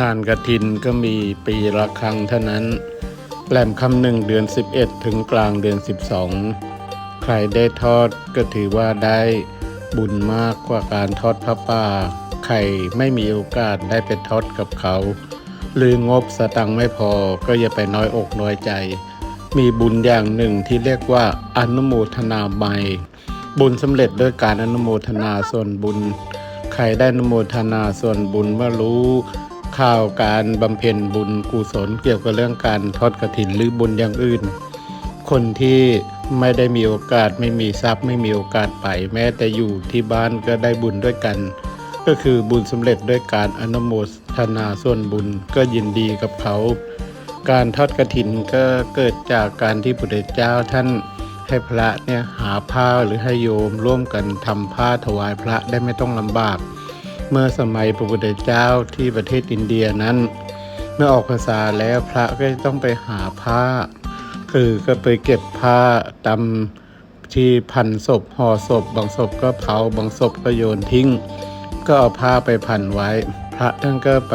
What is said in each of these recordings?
งานกระถินก็มีปีละครั้งเท่านั้นแหลมคำหนึ่งเดือน 11 ถึงกลางเดือน 12 ใครได้ทอดก็ถือว่าได้บุญมากกว่าการทอดพระป่าใครไม่มีโอกาสได้ไปทอดกับเขา หรืองบสตังค์ไม่พอก็อย่าไปน้อยอกน้อยใจ มีบุญอย่างหนึ่งที่เรียกว่าอนุโมทนาใหม่ บุญสำเร็จด้วยการอนุโมทนาส่วนบุญ ใครได้อนุโมทนาส่วนบุญว่ารู้ ข่าวการบำเพ็ญบุญกุศลเกี่ยวกับเรื่องการทอดกระถินหรือบุญอย่างอื่น คนที่ไม่ได้มีโอกาสไม่มีทรัพย์ ไม่มีโอกาสไป แม้แต่อยู่ที่บ้านก็ได้บุญด้วยกัน ก็คือบุญสำเร็จด้วยการอนุโมทนาส่วนบุญก็ยินดีกับเขา การทอดกระถินก็เกิดจากการที่พระพุทธเจ้าท่านให้พระเนี่ยหาผ้าหรือให้โยมร่วมกันทำผ้าถวายพระได้ไม่ต้องลำบาก เมื่อสมัยพระพุทธเจ้าที่ประเทศอินเดียนั้น เมื่อออกพรรษาแล้วพระก็ต้องไปหาผ้า คือก็ไปเก็บผ้าตำที่พันศพห่อศพ บางศพก็เผาบางศพก็โยนทิ้ง ก็เอาผ้าไปพันไว้ พระท่านก็ไป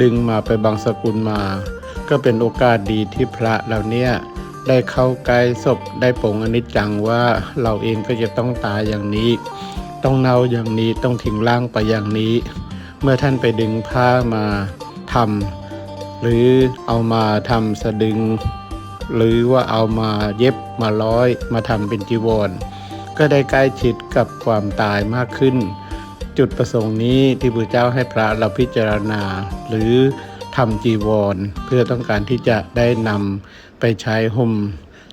ดึงมาไปบางสกุลมา ก็เป็นโอกาสดีที่พระเราเนี่ยได้เข้าใกล้ศพได้ปงอนิจจังว่าเราเองก็จะต้องตายอย่างนี้ ต้องเน่าอย่างนี้ต้องทิ้งร่างไปอย่างนี้ เมื่อท่านไปดึงผ้ามาทำหรือเอามาทำสะดึง หรือว่าเอามาเย็บมาร้อยมาทำเป็นจีวร ก็ได้ใกล้ชิดกับความตายมากขึ้น จุดประสงค์นี้ที่พระเจ้าให้พระเราพิจารณา หรือทำจีวร เพื่อต้องการที่จะได้นำไปใช้ห่ม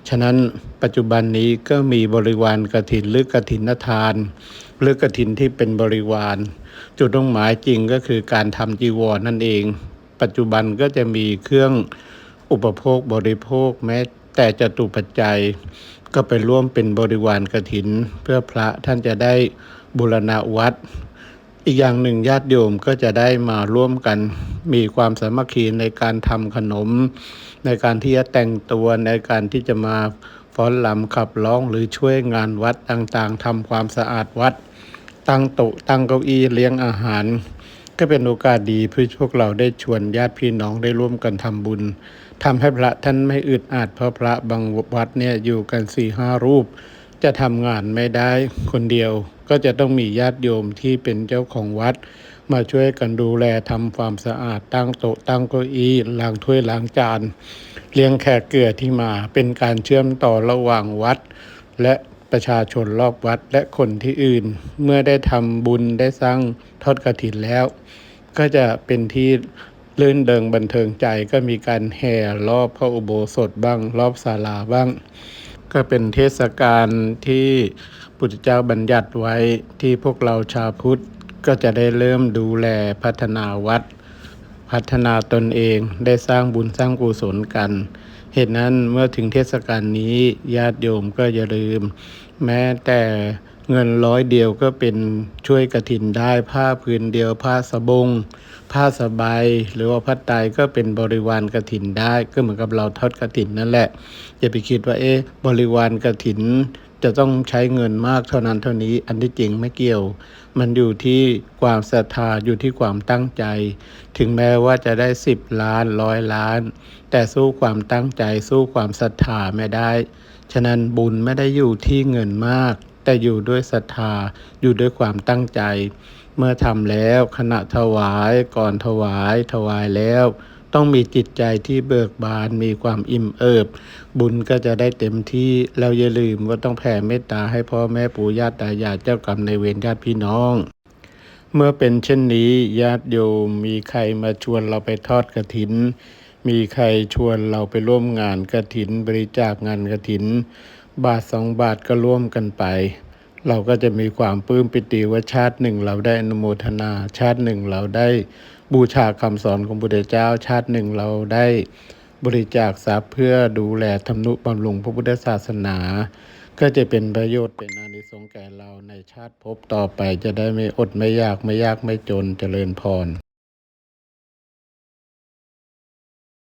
ฉะนั้น ปัจจุบันนี้ก็มีบริวารกฐินหรือกฐินทาน หรือกฐินที่เป็นบริวาร จุดต้องหมายจริงก็คือการทำจีวรนั่นเอง ปัจจุบันก็จะมีเครื่องอุปโภคบริโภคแม้แต่จตุปัจจัย ก็ไปร่วมเป็นบริวารกฐิน เพื่อพระท่านจะได้บูรณะวัดอีกอย่างหนึ่งญาติโยมก็จะได้มาร่วมกัน มีความสามัคคีในการทำขนม ในการที่จะแต่งตัวในการที่จะมา ฟ้อนลำขับร้องหรือช่วยงานวัดต่างๆทำความสะอาดวัด ตั้งโต๊ะตั้งเก้าอี้เลี้ยงอาหาร ก็เป็นโอกาสดีเพื่อพวกเราได้ชวนญาติพี่น้องได้ร่วมกันทำบุญทำให้พระท่านไม่อึดอัดเพราะพระบางวัดเนี่ยอยู่กันสี่ห้ารูป จะทำงานไม่ได้คนเดียว ก็จะต้องมีญาติโยมที่เป็นเจ้าของวัด มาช่วยกันดูแลทำความสะอาดตั้งโต๊ะตั้งเก้าอี้ล้างถ้วยล้างจานเลี้ยงแขกเกลือที่มาเป็นการเชื่อมต่อระหว่างวัด และประชาชนรอบวัดและคนที่อื่น เมื่อได้ทำบุญได้สร้างทอดกระถินแล้ว ก็จะเป็นที่ลื่นเดิงบันเทิงใจก็มีการแห่รอบพระอุโบสถบ้าง รอบศาลาบ้าง ก็เป็นเทศกาลที่ พุทธเจ้าบัญญัติไว้ที่พวกเราชาวพุทธก็จะได้เริ่มดูแลพัฒนาวัด พัฒนาตนเองได้สร้างบุญสร้างกุศลกัน เหตุนั้นเมื่อถึงเทศกาลนี้ญาติโยมก็อย่าลืม แม้แต่เงินร้อยเดียวก็เป็นช่วยกระถินได้ผ้าพื้นเดียวผ้าสบง ผ้าสบายหรือว่าผ้าไตรก็เป็นบริวารกระถินได้ ก็เหมือนกับเราทอดกระถินนั่นแหละอย่าไปคิดว่าเอ๊ะบริวารกระถิน จะต้องใช้เงินมากเท่านั้นเท่านี้ อันที่จริงไม่เกี่ยว มันอยู่ที่ความศรัทธาอยู่ที่ความตั้งใจ ถึงแม้ว่าจะได้สิบล้านร้อยล้าน แต่สู้ความตั้งใจสู้ความศรัทธาไม่ได้ ฉะนั้นบุญไม่ได้อยู่ที่เงินมาก แต่อยู่ด้วยศรัทธาอยู่ด้วยความตั้งใจ เมื่อทำแล้วขณะถวายก่อนถวายถวายแล้ว ต้องมีจิตใจที่เบิกบานมีความอิ่มเอิบ บุญก็จะได้เต็มที่แล้วอย่าลืมว่าต้องแผ่เมตตาให้พ่อแม่ปู่ย่าตายายเจ้ากรรมในเวรญาติพี่น้อง เมื่อเป็นเช่นนี้ญาติโยมมีใครมาชวนเราไปทอดกระถิน มีใครชวนเราไปร่วมงานกระถิน บริจาคงานกระถิน บาทสองบาทก็ร่วมกันไปเราก็จะมีความปลื้มปิติว่าชาติหนึ่งเราได้อนุโมทนา ชาติหนึ่งเราได้ บูชาคำสอนของพระพุทธเจ้าชาติหนึ่งเราได้บริจาคทรัพย์เพื่อดูแลทำนุบำรุงพระพุทธศาสนา ก็จะเป็นประโยชน์เป็นอานิสงส์แก่เราในชาติภพต่อไปจะได้ไม่อดไม่ยากไม่ยากไม่จนเจริญพร